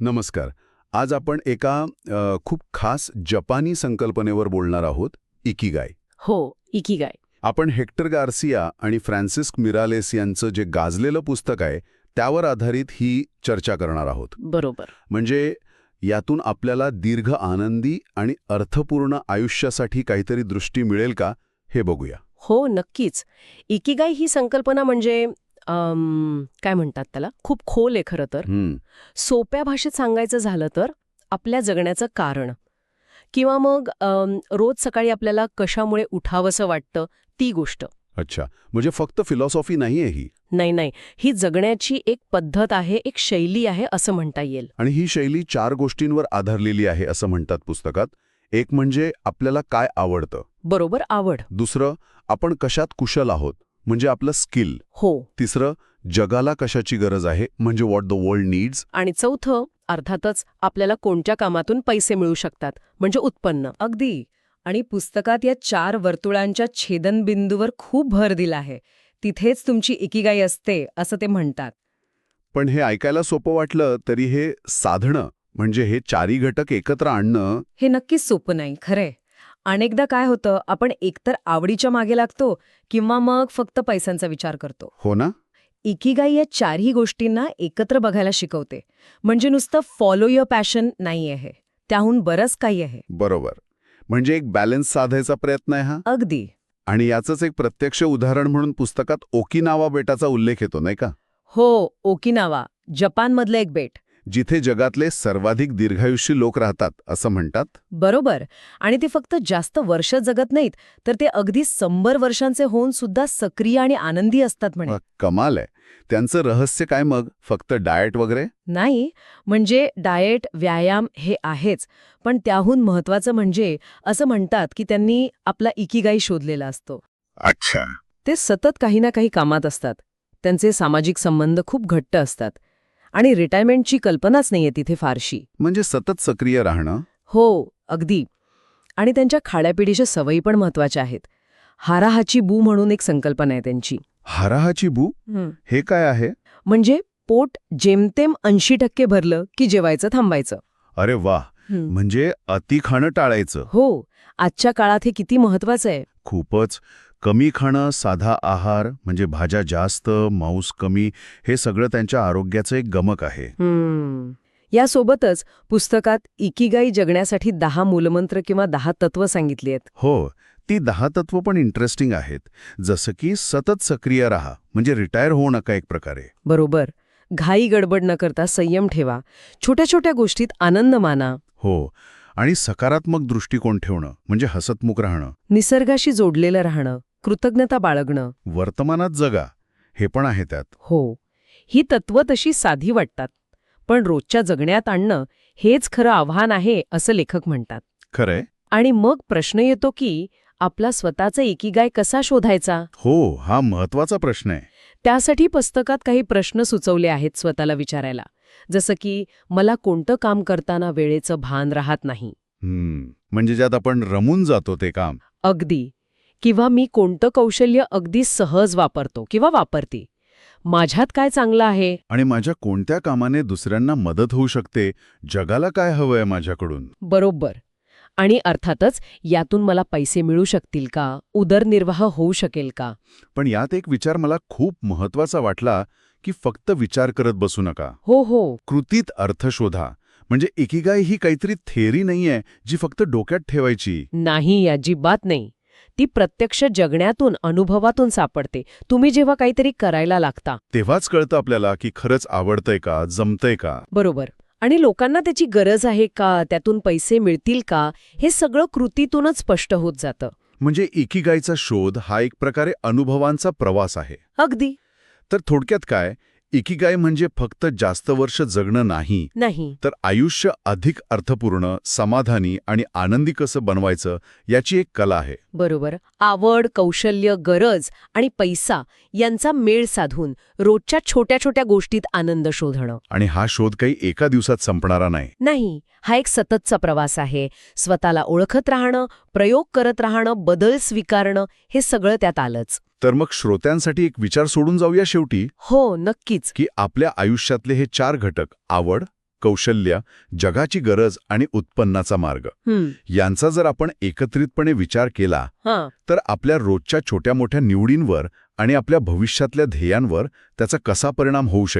नमस्कार. आज आपण एका अ, खूप खास जपानी संकल्पनेवर बोलणार आहोत इकिगाय हो इकिगाय आपण हेक्टर गार्सिया आणि फ्रान्सिस्क मिरालेस यांचं जे गाजलेलं पुस्तक आहे त्यावर आधारित ही चर्चा करणार आहोत. बरोबर. म्हणजे यातून आपल्याला दीर्घ आनंदी आणि अर्थपूर्ण आयुष्यासाठी काहीतरी दृष्टी मिळेल का हे बघूया. हो नक्कीच. इकिगाय ही संकल्पना म्हणजे काय म्हणतात त्याला? खूप खोल आहे खरं तर. सोप्या भाषेत सांगायचं झालं तर आपल्या जगण्याचं कारण. किंवा मग रोज सकाळी आपल्याला कशामुळे उठावंसं वाटतं ती गोष्ट. अच्छा. म्हणजे फक्त फिलॉसॉफी नाही आहे ही? नाही नाही. ही जगण्याची एक पद्धत आहे एक शैली आहे असं म्हणता येईल. आणि ही शैली चार गोष्टींवर आधारलेली आहे असं म्हणतात पुस्तकात. एक म्हणजे आपल्याला काय आवडतं? बरोबर आवड. दुसरं आपण कशात कुशल आहोत? म्हणजे आपलं स्किल. हो. तिसरं जगाला कशाची गरज आहे? म्हणजे व्हॉट द वर्ल्ड नीड्स आणि चौथं अर्थातच आपल्याला कोणत्या कामातून पैसे मिळू शकतात? म्हणजे उत्पन्न. अगदी. आणि पुस्तकात या चार वर्तुळांच्या छेदनबिंदूवर खूप भर दिला आहे. तिथेच तुमची इकिगाई असते असं ते म्हणतात. पण हे ऐकायला सोपं वाटलं तरी हे साधणं म्हणजे हे चारी घटक एकत्र आणणं हे नक्कीच सोपं नाही खरंय. अनेकदा काय होतं आपण एकतर आवडीच्या मागे लागतो किंवा मग फक्त पैशांचा विचार करतो. हो ना? इकिगाई या चारही गोष्टींना एकत्र बघायला शिकवते. म्हणजे नुसतं फॉलो युअर पॅशन नाही आहे त्याहून बरंच काही आहे. बरोबर. म्हणजे एक बॅलन्स साधायचा प्रयत्न आहे हा? अगदी. आणि याचंच एक प्रत्यक्ष उदाहरण म्हणून पुस्तकात ओकिनावा बेटाचा उल्लेख येतो नाही का? हो ओकिनावा जपानमधलं एक बेट. जिथे जगातले सर्वाधिक दीर्घायुष्य लोक राहतात असं म्हणतात? बरोबर. आणि ते फक्त जास्त वर्ष जगत नाहीत तर ते अगदी शंभर वर्षांचे होऊन सुद्धा सक्रिय आणि आनंदी असतात म्हणे. वा, कमाल आहे. त्यांचं रहस्य काय मग? फक्त डाएट वगैरे? नाही म्हणजे डाएट व्यायाम हे आहेच पण त्याहून महत्वाचं म्हणजे असं म्हणतात की त्यांनी आपला इकिगाई शोधलेला असतो. अच्छा. ते सतत काही ना काही कामात असतात. त्यांचे सामाजिक संबंध खूप घट्ट असतात. आणि रिटायरमेंटची कल्पनाच नाहीये तिथे फारशी. म्हणजे सतत सक्रिय राहणं? हो अगदी. आणि त्यांच्या खाड्यापिढीच्या सवयी पण महत्त्वाच्या आहेत. हाराहाची बू म्हणून एक संकल्पना आहे त्यांची. हराहाची बू? हे. काय आहे? म्हणजे पोट जेमतेम ऐंशी टक्के भरलं की जेवायचं थांबायचं अरे वा. म्हणजे अति खाणं टाळायचं. हो. आजच्या काळात हे किती महत्वाचं आहे? खूपच. कमी खाणं साधा आहार म्हणजे भाज्या जास्त मांस कमी हे सगळं त्यांच्या आरोग्याचं एक गमक आहे. यासोबतच पुस्तकात इकिगाई जगण्यासाठी दहा मूलमंत्र किंवा दहा तत्व सांगितली आहेत. हो ती दहा तत्व पण इंटरेस्टिंग आहेत. जसं की सतत सक्रिय राहा म्हणजे रिटायर होऊ नका एक प्रकारे. बरोबर. घाई गडबड न करता संयम ठेवा. छोट्या छोट्या गोष्टीत आनंद माना. हो. आणि सकारात्मक दृष्टिकोन ठेवणं म्हणजे हसतमुख राहणं. निसर्गाशी जोडलेलं राहणं कृतज्ञता बाळगणं. वर्तमानात जगा हे पण आहे त्यात. हो ही तत्व तशी साधी वाटतात पण रोजच्या जगण्यात आणणं हेच खरं आव्हान आहे असं लेखक म्हणतात. खरंय? आणि मग प्रश्न येतो की आपला स्वतःचा एकीगाय कसा शोधायचा? हो हा महत्त्वाचा प्रश्न आहे. त्यासाठी पुस्तकात काही प्रश्न सुचवले आहेत स्वतःला विचारायला. जसं की मला कोणतं काम करताना वेळेचं भान राहत नाही. म्हणजे ज्यात आपण रमून जातो ते काम. अगदी. किंवा मी कोणतं कौशल्य अगदी सहज वापरतो किंवा वापरते. माझ्यात काय चांगलं आहे? आणि माझ्या कोणत्या कामाने दुसऱ्यांना मदत होऊ शकते? जगाला काय हवंय माझ्याकडून? बरोबर. आणि अर्थातच यातून मला पैसे मिळू शकतील का? उदरनिर्वाह होऊ शकेल का? पण यात एक विचार मला खूप महत्त्वाचा वाटला की फक्त विचार करत बसू नका. हो हो. कृतीत अर्थ शोधा. म्हणजे एकीगाय ही काहीतरी थेरी नाहीये जी फक्त डोक्यात ठेवायची. नाही अजिबात नाही. ती प्रत्यक्ष जगण्यातून अनुभवातून सापडते. तुम्ही जेव्हा काहीतरी करायला लागता. तेव्हाच कळतं आपल्याला की खरंच आवडतंय का जमतंय का? बरोबर. आणि लोकांना त्याची गरज आहे का त्यातून पैसे मिळतील का हे सगळं कृतीतूनच स्पष्ट होत जातं. म्हणजे एकीगायचा शोध हा एक प्रकारे अनुभवांचा प्रवास आहे. अगदी. तर थोडक्यात काय? इकिगाय म्हणजे फक्त जास्त वर्ष जगणं नाही. नाही. तर आयुष्य अधिक अर्थपूर्ण समाधानी आणि आनंदी कसं बनवायचं याची एक कला आहे. बरोबर. आवड कौशल्य गरज आणि पैसा यांचा मेळ साधून रोजच्या छोट्या छोट्या गोष्टीत आनंद शोधणं. आणि हा शोध काही एका दिवसात संपणारा नाही. नाही. हा एक सततचा प्रवास आहे. स्वतःला ओळखत राहणं प्रयोग करत राहणं बदल स्वीकारणं हे सगळं त्यात आलंच. तर मग श्रोत्यांसाठी एक विचार सोडून जाऊया शेवटी? हो नक्कीच. की आपल्या आयुष्यातले हे चार घटक आवड कौशल्य जगाची गरज आणि उत्पन्नाचा मार्ग यांचा जर आपण एकत्रितपणे विचार केला हां. तर आपल्या रोजच्या छोट्या मोठ्या निवडींवर आणि आपल्या भविष्यातल्या ध्येयांवर त्याचा कसा परिणाम होऊ शकेल?